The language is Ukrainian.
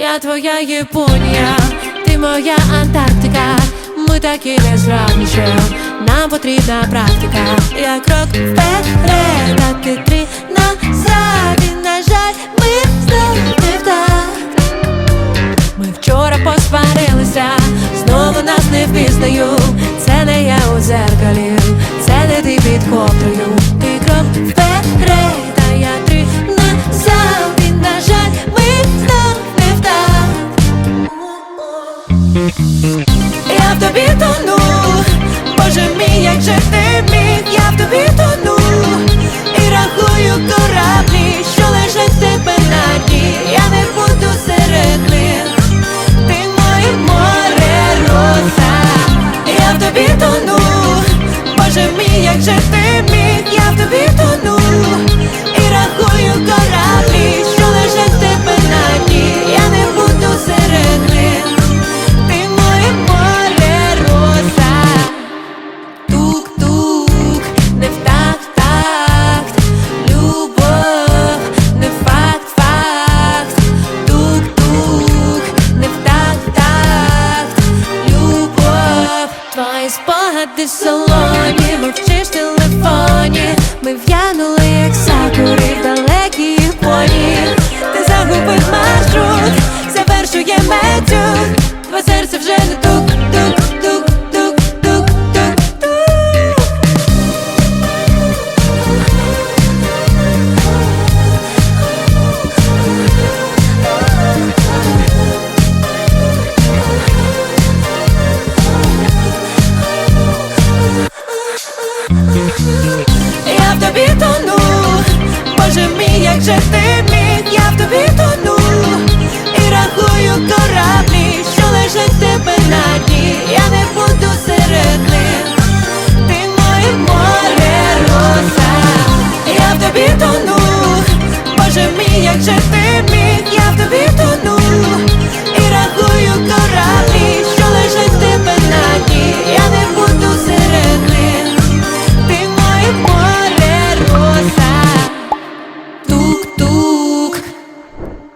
Я твоя Японія, ти моя Антарктика. Ми такі незграбніші, нам потрібна практика. Я крок вперед, а ти три назад. І, на жаль, ми знов не в такт. Ми вчора посварилися, знову нас не впізнаю. Це не я у зеркалі, це не ти під ковдрою. Ти крок вперед, Я в тобі тону, Боже мій, як же ти міг, я в тобі тону. І рахую кораблі, що лежать тебе на дні. Я не буду серед них, ти моє море роса. Я в тобі тону, Боже мій, як же ти твої спати в салоні, мовчиш телефоні. Як же ти міг, я в тобі тону. І рахую кораблі, що лежать тебе на дні, я не буду серед них, ти моє море роза, я в тобі тону, Боже мій, як же ти міг, я в тобі тону.